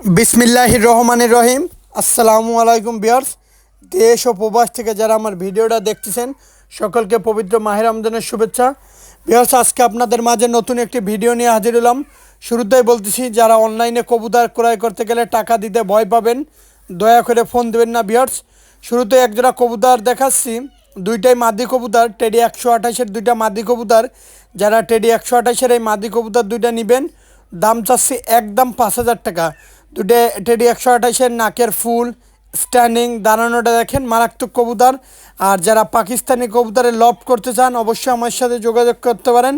বিসমিল্লাহির রহমানির রহিম। আসসালামু আলাইকুম বিয়ার্স দেশ ও প্রবাস থেকে যারা আমার ভিডিওটা দেখতেছেন, সকলকে পবিত্র মাহের রমজানের শুভেচ্ছা। বিয়ার্স আজকে আপনাদের মাঝে নতুন একটি ভিডিও নিয়ে হাজির হলাম। শুরুতেই বলতেছি, যারা অনলাইনে কবুতর ক্রয় করতে গেলে টাকা দিতে ভয় পাবেন, দয়া করে ফোন দেবেন না বিয়ার্স শুরুতে একজোড়া কবুতর দেখাচ্ছি। দুইটাই মাদি কবুতর, টেডি একশো আঠাশের দুইটা মাদি কবুতর। যারা টেডি একশো আঠাশের এই মাদি কবুতর দুইটা নেবেন, দাম চাচ্ছি একদম পাঁচ হাজার টাকা। দুটো টেডি একশো আঠাশের নাকের ফুল স্ট্যান্ডিং দাঁড়ানোটা দেখেন, মারাত্মক কবুতর। আর যারা পাকিস্তানি কবুতরে লভ করতে চান, অবশ্যই আমার সাথে যোগাযোগ করতে পারেন।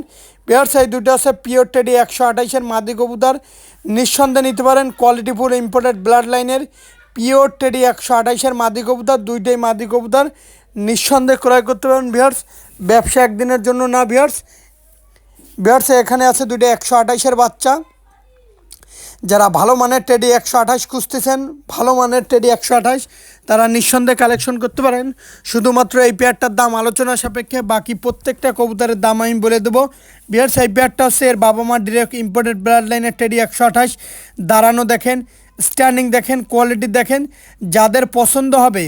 পেয়ার সাই দুটো আছে পিওর টেডি একশো আঠাশের মাদি কবুতর। নিঃসন্দেহে নিতে পারেন কোয়ালিটিফুল ইম্পোর্টেড ব্লাড লাইনের পিওর টেডি একশো আঠাশের মাদি কবুতর, দুইটাই মাদি কবুতর। নিঃসন্দেহে ক্রয় করতে পারেন, বিহার্স। ব্যবসা একদিনের জন্য না, বিহার্স। বিহার্সে, এখানে আছে দুইটা একশো আঠাশের বাচ্চা। যারা ভালো মানের টেডি একশো আঠাশ খুঁজতেছেন, ভালো মানের টেডি একশো আঠাশ, তারা নিঃসন্দেহে কালেকশন করতে পারেন। শুধুমাত্র এই পেয়ারটার দাম আলোচনা সাপেক্ষে বাকি প্রত্যেকটা কবুতরের দাম আমি বলে দেবো। বিয়ার্স এই পেয়ারটা হচ্ছে এর বাবা মা ডিরেক্ট ইম্পোর্টেড ব্লাড লাইনের টেডি একশো আঠাশ। দাঁড়ানো দেখেন স্ট্যান্ডিং দেখেন কোয়ালিটি দেখেন, যাদের পছন্দ হবে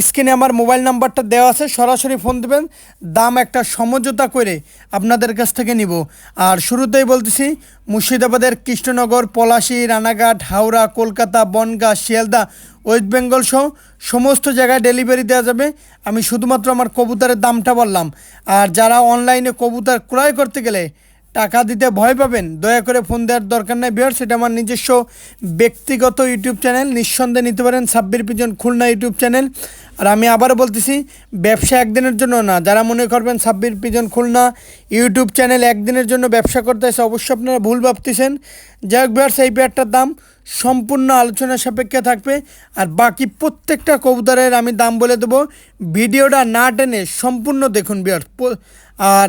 স্ক্রিনে আমার মোবাইল নাম্বারটা দেওয়া আছে, সরাসরি ফোন দেবেন। দাম একটা সমঝোতা করে আপনাদের কাছ থেকে নিব। আর শুরুতেই বলতেছি, মুর্শিদাবাদের কৃষ্ণনগর, পলাশী, রানাঘাট, হাওড়া, কলকাতা, বনগাঁ, শিয়ালদা, ওয়েস্ট বেঙ্গল সহ সমস্ত জায়গায় ডেলিভারি দেওয়া যাবে। আমি শুধুমাত্র আমার কবুতরের দামটা বললাম। আর যারা অনলাইনে কবুতর ক্রয় করতে গেলে টাকা দিতে ভয় পাবেন, দয়া করে ফোন দেওয়ার দরকার নেই বিয়ার সেটা আমার নিজস্ব ব্যক্তিগত ইউটিউব চ্যানেল নিঃসন্দেহে নিতে পারেন Sabbir pigeon Khulna YouTube channel আর আমি আবারও বলতেছি, ব্যবসা একদিনের জন্য না, যারা মনে করবেন Sabbir pigeon Khulna YouTube channel একদিনের জন্য ব্যবসা করতে এসে অবশ্যই আপনারা ভুল ভাবতেছেন। যাই হোক বিয়ার্স এই পেয়ারটার দাম সম্পূর্ণ আলোচনা সাপেক্ষে থাকবে। আর বাকি প্রত্যেকটা কবুতরের আমি দাম বলে দেবো, ভিডিওটা না টেনে সম্পূর্ণ দেখুন বিয়ার্স আর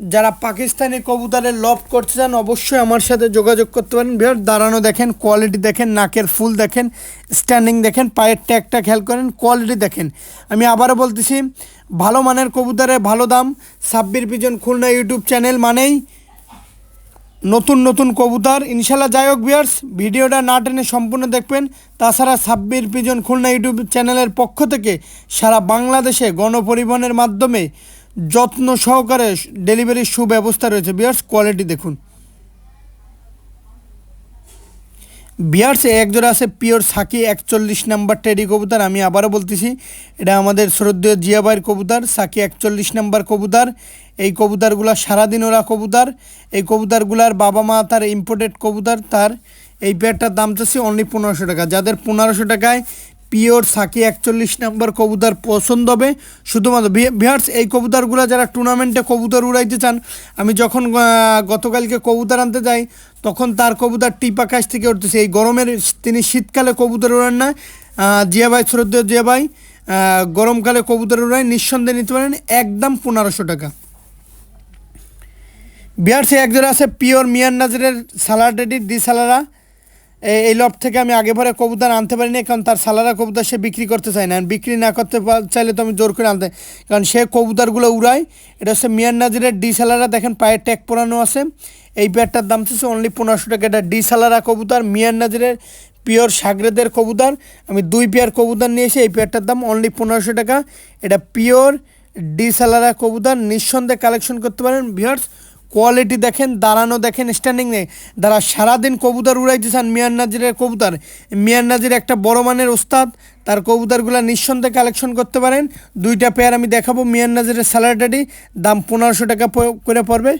যারা পাকিস্তানি কবুতরের লভ করতে চান, অবশ্যই আমার সাথে যোগাযোগ করতে পারেন। বিহার, দাঁড়ানো দেখেন কোয়ালিটি দেখেন, নাকের ফুল দেখেন স্ট্যান্ডিং দেখেন, পায়ের ট্যাগটা খেয়াল করেন কোয়ালিটি দেখেন। আমি আবারও বলতেছি, ভালো মানের কবুতরের ভালো দাম Sabbir pigeon Khulna YouTube channel মানেই নতুন নতুন কবুতর। ইনশাল্লাহ যাই হোক বিয়ার্স ভিডিওটা না টেনে সম্পূর্ণ দেখবেন। তাছাড়া সাব্বির পিজন খুলনা ইউটিউব চ্যানেলের পক্ষ থেকে সারা বাংলাদেশে গণপরিবহনের মাধ্যমে যত্ন সহকারে ডেলিভারির সুব্যবস্থা রয়েছে। বিয়ার্স, কোয়ালিটি দেখুন। বিয়ার্সে, একজোড়া আছে পিওর সাকি একচল্লিশ নাম্বার টেডি কবুতর। আমি আবারও বলতেছি, এটা আমাদের শ্রদ্ধেয় জিয়াবাইয়ের কবুতর, সাকি একচল্লিশ নাম্বার কবুতর। এই কবুতরগুলো সারাদিন ওরা কবুতর। এই কবুতরগুলার বাবা মা তার ইম্পোর্টেড কবুতর, তার এই পেয়ারটার দাম চাচ্ছি অনলি পনেরোশো টাকা। যাদের পনেরোশো টাকায় পিওর সাকি একচল্লিশ নাম্বার কবুতর পছন্দ হবে। শুধুমাত্র ভিহার্স এই কবুতরগুলো যারা টুর্নামেন্টে কবুতর উড়াইতে চান, আমি যখন গতকালকে কবুতর আনতে যাই, তখন তার কবুতর টিপ আকাশ থেকে উঠতেছে। এই গরমের তিনি শীতকালে কবুতর উড়ান না। জিয়া ভাই শ্রদ্ধেয় জিয়া ভাই গরমকালে কবুতর উড়াই নিঃসন্দেহে নিতে পারেন, একদম পনেরোশো টাকা। বিহার্সে একজোড়া আছে পিওর মিয়ান নাজরের সালাড রেডি, ডি সালারা। এই লট থেকে আমি আগে পরে কবুতর আনতে পারিনি, কারণ তার সালারা কবুতর সে বিক্রি করতে চায় না। বিক্রি না করতে চাইলে তো আমি জোর করে আনতে কারণ সে কবুতরগুলো উড়ায়। এটা হচ্ছে মিয়ান নাজিরের ডি সালারা। দেখেন পায়ের ট্যাগ পরানো আছে। এই পেয়ারটার দাম হচ্ছে অনলি পনেরোশো টাকা। এটা ডি সালারা কবুতর, মিয়ান নাজিরের পিওর সাগরেদের কবুতর। আমি দুই পেয়ার কবুতর নিয়েছি এই পেয়ারটার দাম অনলি পনেরোশো টাকা। এটা পিওর ডি সালারা কবুতর। নিঃসন্দেহে কালেকশন করতে পারেন। ভিয়ার্স কোয়ালিটি দেখেন, দাঁড়ানো দেখেন স্ট্যান্ডিং নেই। যারা সারাদিন কবুতর উড়াইতে চান মিয়ান নাজিরের কবুতর, মিয়ান নাজির একটা বড় মানের ওস্তাদ, তার কবুতরগুলো নিঃসন্দেহে কালেকশন করতে পারেন। দুইটা পেয়ার আমি দেখাবো, মিয়ান নাজিরের স্যালাডারি দাম পনেরোশো টাকা করে পড়বে।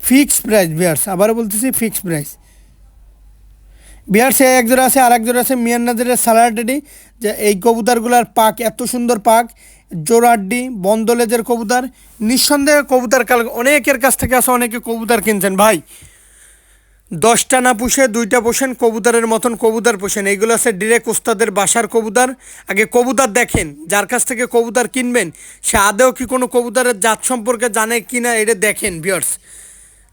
ফিক্স প্রাইস বিয়ার্স আবারও বলতেছি ফিক্স প্রাইস বিহার এক জোড়া আছে আর এক জোড়া আছে, মিয়ান নাজিরের স্যালাডারি যে এই কবুতরগুলোর পাক, এত সুন্দর পাক জোরাড্ডি, বন্দলেজের কবুতর, নিঃসন্দেহে কবুতর কাল অনেকের কাছ থেকে আসে অনেকে কবুতর কিনছেন। ভাই, দশটা না পুষে দুইটা পোষেন, কবুতরের মতন কবুতর পোষেন। এইগুলো আছে ডিরেক্ট ওস্তাদের বাসার কবুতর। আগে কবুতর দেখেন, যার কাছ থেকে কবুতর কিনবেন, সে আদেও কি কোনো কবুতরের জাত সম্পর্কে জানে কি না এটা দেখেন বিয়ার্স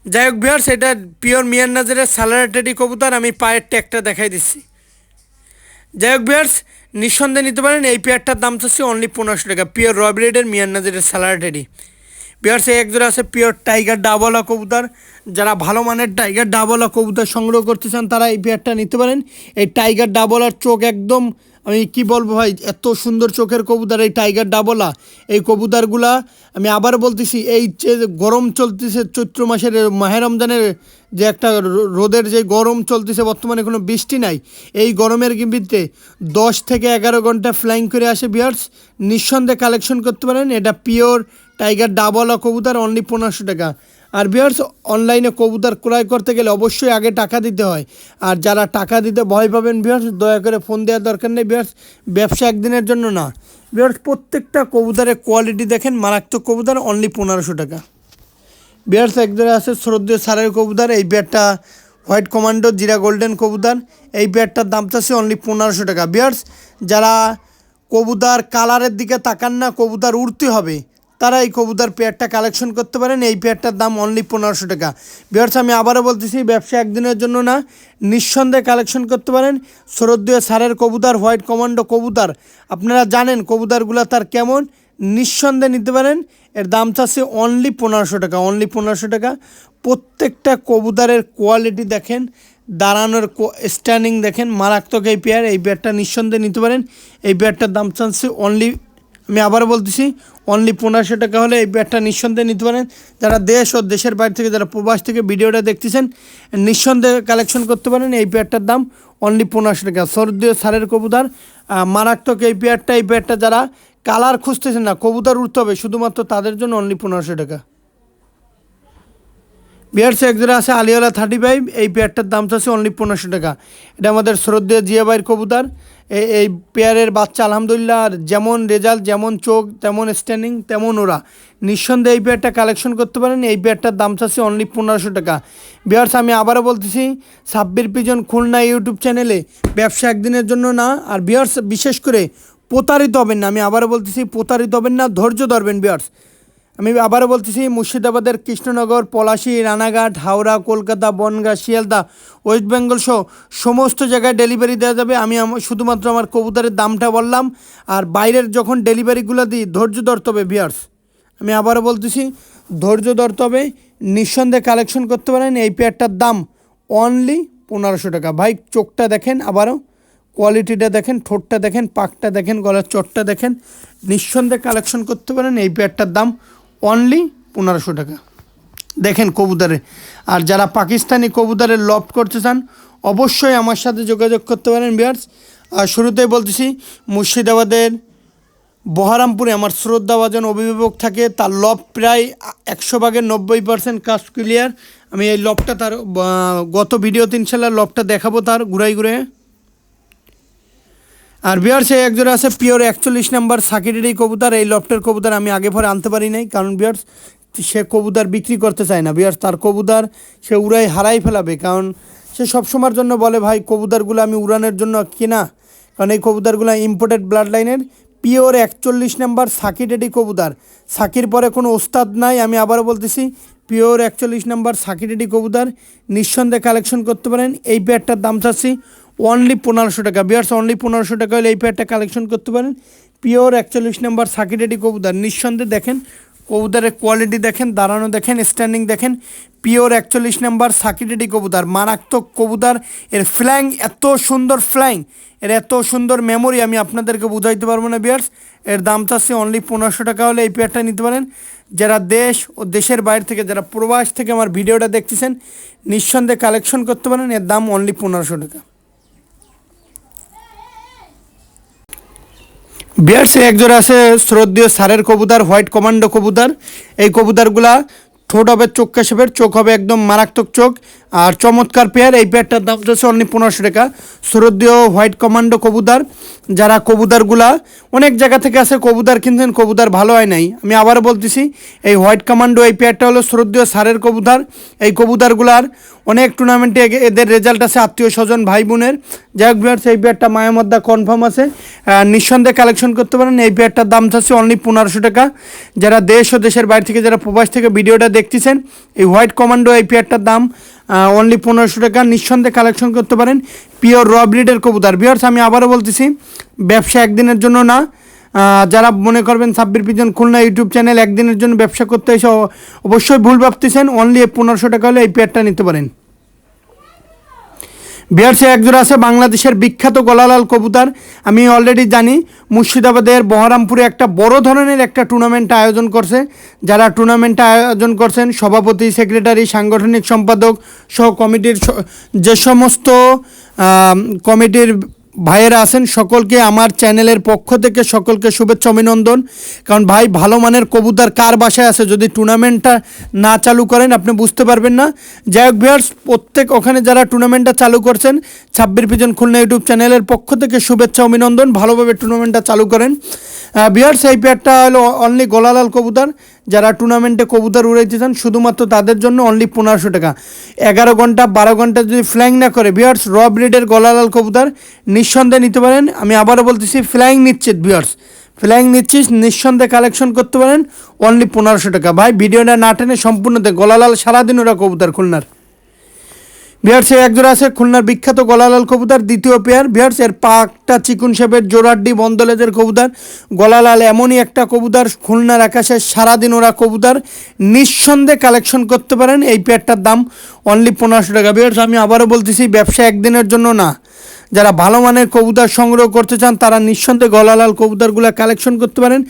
যাই হোক বিয়ার্স এটা পিওর মিয়ান নাজারের স্যালারেটেডি কবুতর, আমি পায়ের ট্যাগটা দেখাই দিচ্ছি। যাই হোক বিয়ার্স নিঃসন্দেহে নিতে পারেন, এই পেয়ারটার দাম চাচ্ছি অনলি পনেরোশো টাকা। পিওর রবিরেডের মিয়ান নাজিরের স্যালাডেরই বিহার সে একজোড়া আছে পিওর টাইগার ডাবলা কবুতর যারা ভালো মানের টাইগার ডাবলা কবুতর সংগ্রহ করতে চান, তারা এই পেয়ারটা নিতে পারেন। এই টাইগার ডাবলার চোখ একদম আমি কি বলব ভাই, এত সুন্দর চোখের কবুতর, এই টাইগার ডাবলা এই কবুতরগুলা আমি আবার বলতেছি, এই যে গরম চলতেছে, চৈত্র মাসের মাহে রমজানের যে একটা রোদের যে গরম চলতেছে, বর্তমানে কোনো বৃষ্টি নাই। এই গরমের ভিত্তিতে দশ থেকে এগারো ঘণ্টা ফ্লাইং করে আসে বিয়ার্স নিঃসন্দেহে কালেকশন করতে পারেন, এটা পিওর টাইগার ডাবলা কবুতর অনলি পনেরোশো টাকা। আর বিয়ার্স অনলাইনে কবুতর ক্রয় করতে গেলে অবশ্যই আগে টাকা দিতে হয়। আর যারা টাকা দিতে ভয় পাবেন বিয়ার্স দয়া করে ফোন দেওয়ার দরকার নেই বিয়ার্স ব্যবসা একদিনের জন্য না। বিয়ার্স প্রত্যেকটা কবুতরের কোয়ালিটি দেখেন, মারাত্মক কবুতর অনলি পনেরোশো টাকা। বিয়ার্স একজোড়া আছে শ্রদ্ধেয় সারের কবুতর, এই বিয়ারটা হোয়াইট কমান্ডো জিরা গোল্ডেন কবুতর, এই বিয়ারটার দাম চাচ্ছে অনলি পনেরোশো টাকা। বিয়ার্স যারা কবুতর কালারের দিকে তাকান না, কবুতর উড়তে হবে তারা এই কবুতর পেয়ারটা কালেকশন করতে পারেন। এই পেয়ারটার দাম অনলি পনেরোশো টাকা। বিয়ার্স আমি আবারও বলতেছি, ব্যবসা একদিনের জন্য না, নিঃসন্দেহে কালেকশন করতে পারেন। শ্রদ্ধেয় সারের কবুতর, হোয়াইট কমান্ডো কবুতর, আপনারা জানেন কবুতরগুলো তার কেমন? নিঃসন্দেহে নিতে পারেন। এর দাম চাচ্ছে অনলি পনেরোশো টাকা অনলি পনেরোশো টাকা। প্রত্যেকটা কবুতরের কোয়ালিটি দেখেন, দাঁড়ানোর স্ট্যান্ডিং দেখেন, মারাত্মক এই পেয়ার। এই পেয়ারটা নিঃসন্দেহে নিতে পারেন। এই পেয়ারটার দাম চাচ্ছে অনলি আমি আবার বলতেছি অনলি পনেরোশো টাকা হলে এই ব্যাটটা নিঃসন্দেহে নিতে পারেন। যারা দেশ ও দেশের বাইরে থেকে, যারা প্রবাস থেকে ভিডিওটা দেখতেছেন, নিঃসন্দেহে কালেকশন করতে পারেন এই প্যাডটার দাম অনলি পনেরোশো টাকা। সর্দীয় সারের কবুতার মারাত্মক এই প্যাডটা এই প্যাডটা যারা কালার খুঁজতেছেন না, কবুতার উঠতে হবে, শুধুমাত্র তাদের জন্য অনলি পনেরোশো টাকা। বিয়ার্স একজোড়া আছে, আলিওয়ালা থার্টি ফাইভ এই পেয়ারটার দাম চাচ্ছে অনলি পনেরোশো টাকা। এটা আমাদের শ্রদ্ধেয় জিয়াবাইয়ের কবুতর। এই এই পেয়ারের বাচ্চা, আলহামদুলিল্লাহ, আর যেমন রেজাল্ট যেমন চোখ, তেমন স্ট্যান্ডিং তেমন ওরা। নিঃসন্দেহে এই পেয়ারটা কালেকশন করতে পারেন, এই পেয়ারটার দাম চাচ্ছে অনলি পনেরোশো টাকা। বিয়ার্স আমি আবারও বলতেছি সাব্বির পিজন খুলনা ইউটিউব চ্যানেলে ব্যবসা একদিনের জন্য না, আর বিয়ার্স বিশেষ করে প্রতারিত হবেন না। আমি আবারও বলতেছি, প্রতারিত হবেন না, ধৈর্য ধরবেন বিয়ার্স আমি আবারও বলতেছি, মুর্শিদাবাদের কৃষ্ণনগর, পলাশী, রানাঘাট, হাওড়া, কলকাতা, বনগাঁ, শিয়ালদা, ওয়েস্ট বেঙ্গল সহ সমস্ত জায়গায় ডেলিভারি দেওয়া যাবে। আমি শুধুমাত্র আমার কবুতরের দামটা বললাম। আর বাইরের যখন ডেলিভারিগুলো দিই, ধৈর্য ধরতে হবে বিয়ার্স আমি আবারও বলতেছি, ধৈর্য ধরতে হবে, নিঃসন্দেহে কালেকশন করতে পারেন। এই পেয়ারটার দাম অনলি পনেরোশো টাকা। ভাই, চোখটা দেখেন আবারও। কোয়ালিটিটা দেখেন, ঠোঁটটা দেখেন, পাকটা দেখেন, গলার চটটা দেখেন। নিঃসন্দেহে কালেকশন করতে পারেন। এই পেয়ারটার দাম অনলি পনেরোশো টাকা। দেখেন কবুতরে। আর যারা পাকিস্তানি কবুতরের লফট করতে চান, অবশ্যই আমার সাথে যোগাযোগ করতে পারেন বিয়ার্স। আর শুরুতেই বলতেছি, মুর্শিদাবাদের বহরামপুরে আমার শ্রদ্ধাভাজন অভিভাবক থাকে, তার লব প্রায় একশো ভাগের নব্বই পার্সেন্ট কাজ ক্লিয়ার আমি এই লবটা তার গত ভিডিওতে ইনশাল্লাহ লবটা দেখাবো তার ঘুরাই ঘুরে। আর বিয়ার সে একজোড়া আছে, পিওর একচল্লিশ নাম্বার সাকিরেরই কবুতর, এই লফটের কবুতর আমি আগে পরে আনতে পারি নাই, কারণ বিয়ার্স সে কবুতর বিক্রি করতে চায় না। বিয়ার্স তার কবুতর সে উড়াই হারাই ফেলাবে, কারণ সে সবসময়ের জন্য বলে, ভাই, কবুতরগুলো আমি উড়ানোর জন্য কিনা? কারণ এই কবুতরগুলো ইম্পোর্টেড ব্লাড লাইনের পিওর একচল্লিশ নাম্বার সাকিরেরই কবুতর। সাকির পরে কোনো ওস্তাদ নাই, আমি আবারও বলতেছি, পিওর একচল্লিশ নাম্বার সাকিরেরই কবুতর। নিঃসন্দেহে কালেকশন করতে পারেন। এই পেয়ারটার দাম চাচ্ছি অনলি পনেরোশো টাকা। বিয়ার্স অনলি পনেরোশো টাকা হলে এই পেয়ারটা কালেকশন করতে পারেন। পিওর একচল্লিশ নাম্বার সাকিডেডি কবুতর। নিঃসন্দেহে দেখেন, কবুতরের কোয়ালিটি দেখেন, দাঁড়ানো দেখেন স্ট্যান্ডিং দেখেন পিওর একচল্লিশ নাম্বার সাকিডেডি কবুতর। মারাত্মক কবুতর। এর ফ্ল্যাং এত সুন্দর ফ্ল্যাং এর এত সুন্দর মেমোরি আমি আপনাদেরকে বুঝাইতে পারব না বিয়ার্স এর দাম চাচ্ছে অনলি পনেরোশো টাকা হলে এই পেয়ারটা নিতে পারেন। যারা দেশ ও দেশের বাইরে থেকে, যারা প্রবাস থেকে আমার ভিডিওটা দেখতেছেন, নিঃসন্দেহে কালেকশন করতে পারেন। এর দাম অনলি পনেরোশো টাকা। বিয়ার্সে একজোড়া আছে শ্রদ্ধীয় সারের কবুতার হোয়াইট কমান্ডো কবুতার। এই কবুতরগুলা ঠোঁট হবে, চোখ কাশেপের চোখ হবে একদম মারাত্মক চোখ। আর চমৎকার পেয়ার, এই পেয়ারটার দাম হচ্ছে অনলি পনেরোশো টাকা। শ্রদ্ধেয় হোয়াইট কমান্ডো কবুদার যারা কবুদারগুলা অনেক জায়গা থেকে আসে কবুদার কিনছেন কবুদার ভালো হয় নাই। আমি আবার বলতেছি, এই হোয়াইট কমান্ডো এই পেয়ারটা হলো শ্রদ্ধেয় সারের কবুদার এই কবুদারগুলার অনেক টুর্নামেন্টে এদের রেজাল্ট আছে আত্মীয় স্বজন ভাই বোনের যাই হোক বিয়ার্স এই পেয়ারটা মায়ামদ্দা কনফার্ম আছে। নিঃসন্দেহে কালেকশন করতে পারেন। এই পেয়ারটার দাম চাচ্ছে অনলি পনেরোশো টাকা। যারা দেশ ও দেশের বাইরে থেকে, যারা প্রবাস থেকে ভিডিওটা দেখতেছেন, এই হোয়াইট কমান্ডো এই পেয়ারটার দাম অনলি পনেরোশো টাকা। নিঃসন্দেহে কালেকশন করতে পারেন। পিওর র ব্রিডের কবুতর। বিয়ার্স আমি আবারও বলতেছি, ব্যবসা একদিনের জন্য না। যারা মনে করবেন Sabbir pigeon Khulna YouTube channel একদিনের জন্য ব্যবসা করতে এসে অবশ্যই ভুল ভাবতেছেন। অনলি পনেরোশো টাকা হলে এই পেয়ারটা নিতে পারেন। বিহারসে একজোড়া আছে, বাংলাদেশের বিখ্যাত গলালাল কবুতার। আমি অলরেডি জানি, মুর্শিদাবাদের বহরামপুরে একটা বড় ধরনের একটা টুর্নামেন্ট আয়োজন করছে। যারা টুর্নামেন্টটা আয়োজন করছেন, সভাপতি সেক্রেটারি সাংগঠনিক সম্পাদক সহ কমিটির যে সমস্ত কমিটির ভাইয়েরা আছেন, সকলকে আমার চ্যানেলের পক্ষ থেকে সকলকে শুভেচ্ছা, অভিনন্দন। কারণ ভাই ভালো মানের কবুতর কার বাসায় আছে? যদি টুর্নামেন্টটা না চালু করেন, আপনি বুঝতে পারবেন না। যাই হোক ভিউয়ার্স প্রত্যেক ওখানে যারা টুর্নামেন্টটা চালু করছেন ছাব্বির পিজন খুলনা ইউটিউব চ্যানেলের পক্ষ থেকে শুভেচ্ছা, অভিনন্দন। ভালোভাবে টুর্নামেন্টটা চালু করেন। বিহার্স এই পেয়ারটা হলো অনলি গোলালাল কবুতর। যারা টুর্নামেন্টে কবুতর উড়াইতে চান, শুধুমাত্র তাদের জন্য অনলি পনেরোশো টাকা। এগারো ঘণ্টা, বারো ঘণ্টা যদি ফ্ল্যাং না করে বিয়ার্স র ব্রিডের গলালাল কবুতর নিঃসন্দেহে নিতে পারেন। আমি আবারও বলতেছি ফ্লাইং নিশ্চিত বিয়ার্স ফ্লাইং নিচ্ছিস নিঃসন্দেহে কালেকশন করতে পারেন। অনলি পনেরোশো টাকা। ভাই, ভিডিওটা না টেনে সম্পূর্ণ দেখ গলালাল সারাদিন ওরা কবুতর খুলনার। বিহার্সে একজোড়া আছে খুলনার বিখ্যাত গলালাল কবুতর, দ্বিতীয় পেয়ার বিহার্স এর পাকটা চিকুন শেপের জোরাড্ডি বন্দলেজের কবুতর। গলালাল এমনই একটা কবুতর, খুলনার আকাশে সারাদিন ওরা কবুতর। নিঃসন্দেহে কালেকশন করতে পারেন। এই পেয়ারটার দাম অনলি পনেরোশো টাকা। বিহার্স আমি আবারও বলতেছি, ব্যবসা একদিনের জন্য না। যারা ভালো মানের কবুতর সংগ্রহ করতে চান, তারা নিঃসন্দেহে গলালাল কবুতরগুলো কালেকশন করতে পারেন।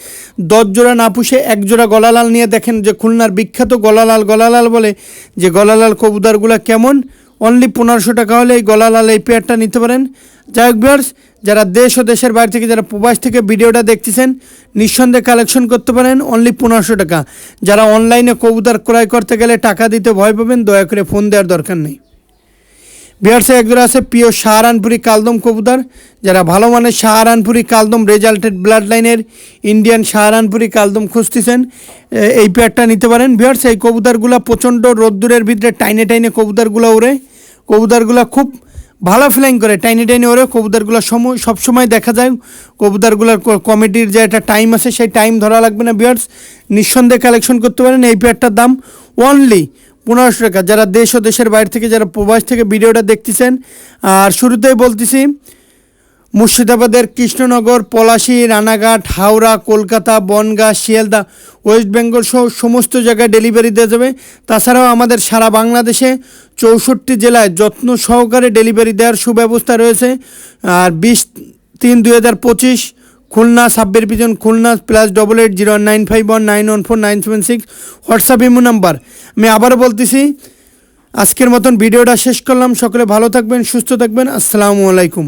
দশ জোড়া না পুষে এক জোড়া গলালাল নিয়ে দেখেন যে খুলনার বিখ্যাত গলালাল। গলালাল বলে যে গলালাল কবুতরগুলো কেমন? অনলি পনেরোশো টাকা হলে এই গলালাল এই পেয়ারটা নিতে পারেন। যাই হোক যারা দেশ ও দেশের বাইরে থেকে, যারা প্রবাস থেকে ভিডিওটা দেখতেছেন, নিঃসন্দেহে কালেকশন করতে পারেন। অনলি পনেরোশো টাকা। যারা অনলাইনে কবুতর ক্রয় করতে গেলে টাকা দিতে ভয় পাবেন, দয়া করে ফোন দেওয়ার দরকার নেই। বিহারসে একজোড়া আছে প্রিয় শাহরানপুরি কালদম কবুতর। যারা ভালো মানের শাহরানপুরি কালদম রেজাল্টেড ব্লাড লাইনের ইন্ডিয়ান শাহরানপুরি কালদম খুঁজতেছেন এই পেয়ারটা নিতে পারেন। বিহারসে এই কবুতরগুলো প্রচণ্ড রোদ্দুরের ভিতরে টাইনে টাইনে কবুতরগুলো ওড়ে। কবুতরগুলো খুব ভালো ফ্লাইং করে, টাইনে টাইনে ওরে কবুতরগুলো সময় সবসময় দেখা যায়, কবুতরগুলোর কমিটির যে একটা টাইম আছে, সেই টাইম ধরা লাগবে না বিয়ার্স নিঃসন্দেহে কালেকশন করতে পারেন। এই পেয়ারটার দাম অনলি পনেরোশো টাকা। যারা দেশ ও দেশের বাইরে থেকে, যারা প্রবাস থেকে ভিডিওটা দেখতেছেন, আর শুরুতেই বলতেছি, মুর্শিদাবাদের কৃষ্ণনগর, পলাশী, রানাঘাট, হাওড়া, কলকাতা, বনগাঁ, শিয়ালদা, ওয়েস্ট বেঙ্গল সহ সমস্ত জায়গায় ডেলিভারি দেওয়া যাবে। তাছাড়াও আমাদের সারা বাংলাদেশে চৌষট্টি জেলায় যত্ন সহকারে ডেলিভারি দেওয়ার সুব্যবস্থা রয়েছে। আর বিশ তিন দুই হাজার পঁচিশ Khulna Sabbir pigeon, Khulna plus double eight zero nine five one nine one four nine seven six WhatsApp imo number. আমি আবারও বলতেছি, আজকের মতন ভিডিওটা শেষ করলাম। সকলে ভালো থাকবেন, সুস্থ থাকবেন। আসসালামু আলাইকুম।